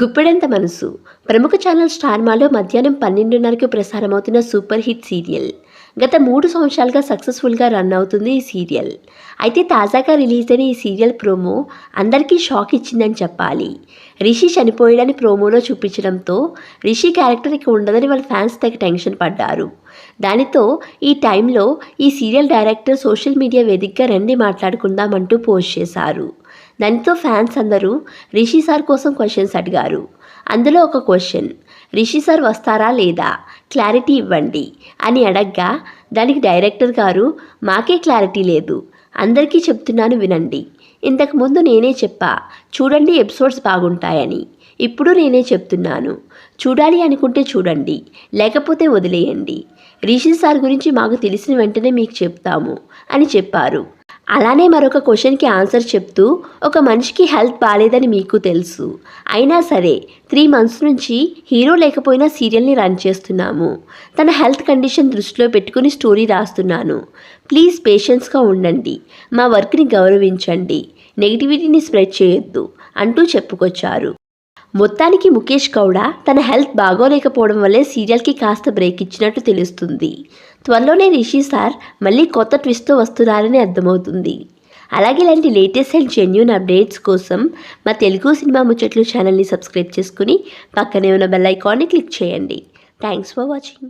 గుప్పెడంత మనసు. ప్రముఖ ఛానల్ స్టార్మాలో మధ్యాహ్నం పన్నెండున్నరకు ప్రసారమవుతున్న సూపర్ హిట్ సీరియల్. గత మూడు సంవత్సరాలుగా సక్సెస్ఫుల్గా రన్ అవుతుంది ఈ సీరియల్. అయితే తాజాగా రిలీజ్ అయిన ఈ సీరియల్ ప్రోమో అందరికీ షాక్ ఇచ్చిందని చెప్పాలి. రిషి చనిపోయాడని ప్రోమోలో చూపించడంతో రిషి క్యారెక్టర్ ఇక ఉండదని వాళ్ళ ఫ్యాన్స్ తెగ టెన్షన్ పడ్డారు. దానితో ఈ టైంలో ఈ సీరియల్ డైరెక్టర్ సోషల్ మీడియా వేదికగా రండి మాట్లాడుకుందామంటూ పోస్ట్ చేశారు. దానితో ఫ్యాన్స్ అందరూ రిషి సార్ కోసం క్వశ్చన్స్ అడిగారు. అందులో ఒక క్వశ్చన్ రిషి సార్ వస్తారా లేదా? క్లారిటీ ఇవ్వండి అని అడగ్గా దానికి డైరెక్టర్ గారు మాకే క్లారిటీ లేదు. అందరికీ చెప్తున్నాను వినండి. ఇంతకుముందు నేనే చెప్పా చూడండి ఎపిసోడ్స్ బాగుంటాయని. ఇప్పుడు నేనే చెప్తున్నాను. చూడాలి అనుకుంటే చూడండి లేకపోతే వదిలేయండి. రిషి సార్ గురించి మాకు తెలిసిన వెంటనే మీకు చెప్తాము అని చెప్పారు. అలానే మరొక క్వశ్చన్కి ఆన్సర్ చెప్తూ ఒక మనిషికి హెల్త్ బాగాలేదని మీకు తెలుసు. అయినా సరే త్రీ మంత్స్ నుంచి హీరో లేకపోయినా సీరియల్ని రన్ చేస్తున్నాము. తన హెల్త్ కండిషన్ దృష్టిలో పెట్టుకుని స్టోరీ రాస్తున్నాను. ప్లీజ్ పేషెన్స్గా ఉండండి. మా వర్క్ని గౌరవించండి. నెగిటివిటీని స్ప్రెడ్ చేయొద్దు. అంటూ చెప్పుకొచ్చారు. మొత్తానికి ముఖేష్ గౌడ తన హెల్త్ బాగోలేకపోవడం వల్లే సీరియల్కి కాస్త బ్రేక్ ఇచ్చినట్టు తెలుస్తుంది. త్వరలోనే రిషి సార్ మళ్ళీ కొత్త ట్విస్ట్తో వస్తున్నారని అర్థమవుతుంది. అలాగే ఇలాంటి లేటెస్ట్ అండ్ జెన్యున్ అప్డేట్స్ కోసం మా తెలుగు సినిమా ముచ్చట్లు ఛానల్ని సబ్స్క్రైబ్ చేసుకుని పక్కనే ఉన్న బెల్ ఐకాన్ని క్లిక్ చేయండి. Thanks for watching.